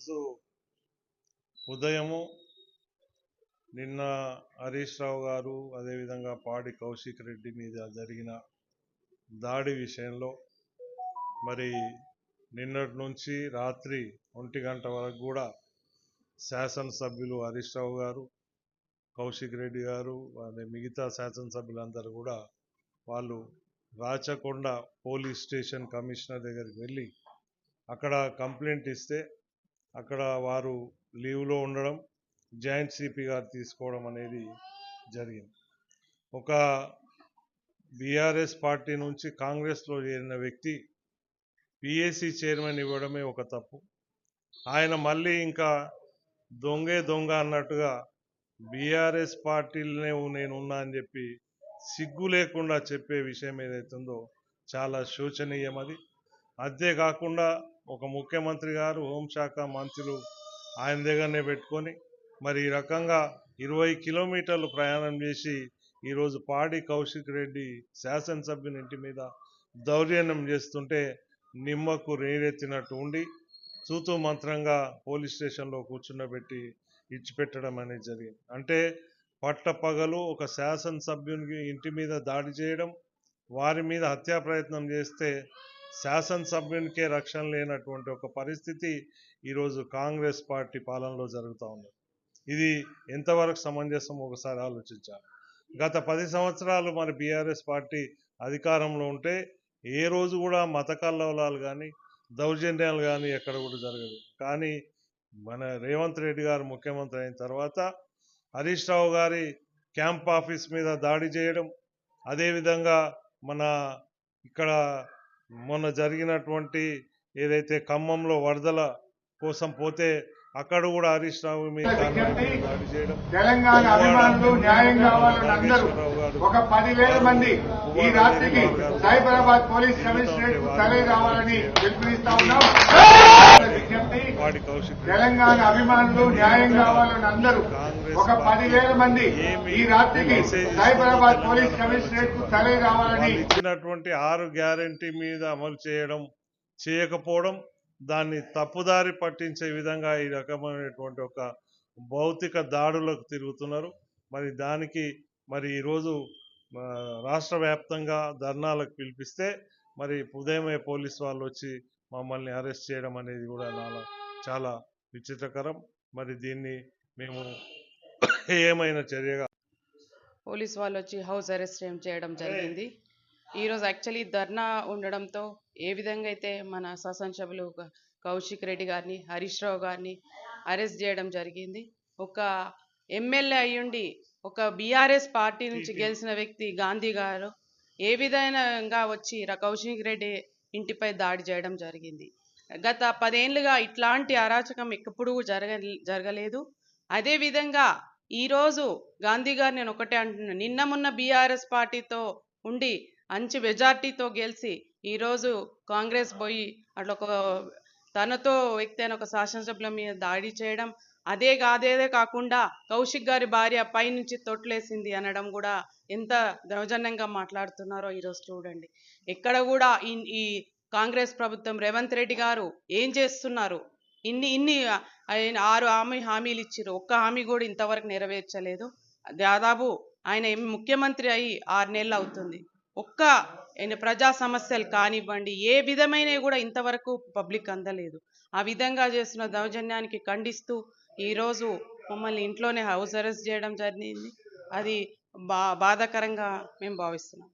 ఈరోజు ఉదయము నిన్న హరీష్ రావు గారు అదేవిధంగా పాడి కౌశిక్ రెడ్డి మీద జరిగిన దాడి విషయంలో మరి నిన్నటి నుంచి రాత్రి ఒంటి గంట వరకు కూడా శాసనసభ్యులు హరీష్ రావు గారు కౌశిక్ రెడ్డి గారు అదే మిగతా శాసనసభ్యులందరూ కూడా వాళ్ళు రాచకొండ పోలీస్ స్టేషన్ కమిషనర్ దగ్గరికి వెళ్ళి అక్కడ కంప్లైంట్ ఇస్తే అక్కడ వారు లీవ్లో ఉండడం జాయింట్ సిపి గారు తీసుకోవడం అనేది జరిగింది. ఒక బీఆర్ఎస్ పార్టీ నుంచి కాంగ్రెస్లో చేరిన వ్యక్తి పిఏసీ చైర్మన్ ఇవ్వడమే ఒక తప్పు. ఆయన మళ్ళీ ఇంకా దొంగే దొంగ అన్నట్టుగా బీఆర్ఎస్ పార్టీలనే నేను ఉన్నా అని చెప్పి సిగ్గు లేకుండా చెప్పే విషయం ఏదైతుందో చాలా శోచనీయం అది. అంతేకాకుండా ఒక ముఖ్యమంత్రి గారు హోంశాఖ మంత్రులు ఆయన దగ్గరనే పెట్టుకొని మరి ఈ రకంగా ఇరవై కిలోమీటర్లు ప్రయాణం చేసి ఈరోజు పాడి కౌశిక్ రెడ్డి శాసనసభ్యుని ఇంటి మీద దౌర్జన్యం చేస్తుంటే నిమ్మకు నీరెత్తినట్టు ఉండి తూతూ మంత్రంగా పోలీస్ స్టేషన్లో కూర్చుండబెట్టి ఇచ్చిపెట్టడం అనేది జరిగింది. అంటే పట్టపగలు ఒక శాసనసభ్యునికి ఇంటి మీద దాడి చేయడం వారి మీద హత్యా ప్రయత్నం చేస్తే శాసనసభ్యునికే రక్షణ లేనటువంటి ఒక పరిస్థితి ఈరోజు కాంగ్రెస్ పార్టీ పాలనలో జరుగుతూ ఉంది. ఇది ఎంతవరకు సమంజసం ఒకసారి ఆలోచించాలి. గత పది సంవత్సరాలు మరి బీఆర్ఎస్ పార్టీ అధికారంలో ఉంటే ఏ రోజు కూడా మత కల్లవలాలు కానీ దౌర్జన్యాలు కానీ ఎక్కడ కూడా జరగదు. కానీ మన రేవంత్ రెడ్డి గారు ముఖ్యమంత్రి అయిన తర్వాత హరీష్ రావు గారి క్యాంప్ ఆఫీస్ మీద దాడి చేయడం అదేవిధంగా మన ఇక్కడ మొన్న జరిగినటువంటి ఏదైతే ఖమ్మంలో వరదల కోసం పోతే అక్కడ కూడా హరీష్ రావు తెలంగాణ అభిమానులు న్యాయం కావాలని అందరూ ఒక పదివేల మంది ఈ రాత్రికి సైబరాబాద్ పోలీస్ కమిషనరేట్ తరలి రావాలని పిలుపునిస్తా ఉన్నాం. విజ్ఞప్తి తెలంగాణ అభిమానులు న్యాయం కావాలని అందరూ ఒక పదివేల మంది ఈ రాత్రికి సైబరాబాద్ పోలీస్ కమిషనరేట్కు తరలి రావాలని ఇచ్చినటువంటి ఆరు గ్యారంటీ మీద అమలు చేయడం చేయకపోవడం దాన్ని తప్పుదారి పట్టించే విధంగా ఈ రకమైనటువంటి ఒక భౌతిక దాడులకు తిరుగుతున్నారు. మరి దానికి మరి ఈరోజు రాష్ట్ర వ్యాప్తంగా ధర్నాలకు పిలిపిస్తే మరి ఉదయమే పోలీస్ వాళ్ళు వచ్చి మమ్మల్ని అరెస్ట్ చేయడం అనేది కూడా చాలా విచిత్రకరం. మరి దీన్ని మేము ఏమైనా చర్యగా? పోలీస్ వాళ్ళు వచ్చి హౌస్ అరెస్ట్ చేయడం జరిగింది. ఈరోజు యాక్చువల్లీ ధర్నా ఉండడంతో ఏ విధంగా అయితే మన శాసనసభ్యులు క- కౌశిక్ రెడ్డి గారిని హరీష్ రావు గారిని అరెస్ట్ చేయడం జరిగింది. ఒక ఎమ్మెల్యే అయ్యుండి ఒక బీఆర్ఎస్ పార్టీ నుంచి గెలిచిన వ్యక్తి గాంధీ గారు ఏ విధంగా వచ్చి కౌశిక్ రెడ్డి ఇంటిపై దాడి చేయడం జరిగింది. గత పదేళ్ళుగా ఇట్లాంటి అరాచకం ఎప్పుడు జరగ జరగలేదు. అదేవిధంగా ఈరోజు గాంధీ గారు నేను ఒకటే అంటున్నాను నిన్న మొన్న బీఆర్ఎస్ పార్టీతో ఉండి మంచి మెజార్టీతో గెలిచి ఈరోజు కాంగ్రెస్ పోయి అట్లా ఒక తనతో వ్యక్తి అయిన ఒక శాసనసభ్యుల మీద దాడి చేయడం అదే కాదేదే కాకుండా కౌశిక్ గారి భార్య పైనుంచి తొట్లేసింది అనడం కూడా ఎంత దౌర్జన్యంగా మాట్లాడుతున్నారో ఈరోజు చూడండి. ఎక్కడ కూడా ఈ ఈ కాంగ్రెస్ ప్రభుత్వం రేవంత్ రెడ్డి గారు ఏం చేస్తున్నారు? ఇన్ని ఇన్ని ఆయన ఆరు హామీ హామీలు ఇచ్చారు ఒక్క హామీ కూడా ఇంతవరకు నెరవేర్చలేదు. దాదాపు ఆయన ముఖ్యమంత్రి అయి ఆరు నెలలు అవుతుంది. ఒక్క ఆయన ప్రజా సమస్యలు కానివ్వండి ఏ విధమైనవి కూడా ఇంతవరకు పబ్లిక్ అందలేదు. ఆ విధంగా చేస్తున్న దౌర్జన్యానికి ఖండిస్తూ ఈరోజు మమ్మల్ని ఇంట్లోనే హౌస్ అరెస్ట్ చేయడం జరిగింది. అది బా బాధాకరంగా మేము భావిస్తున్నాం.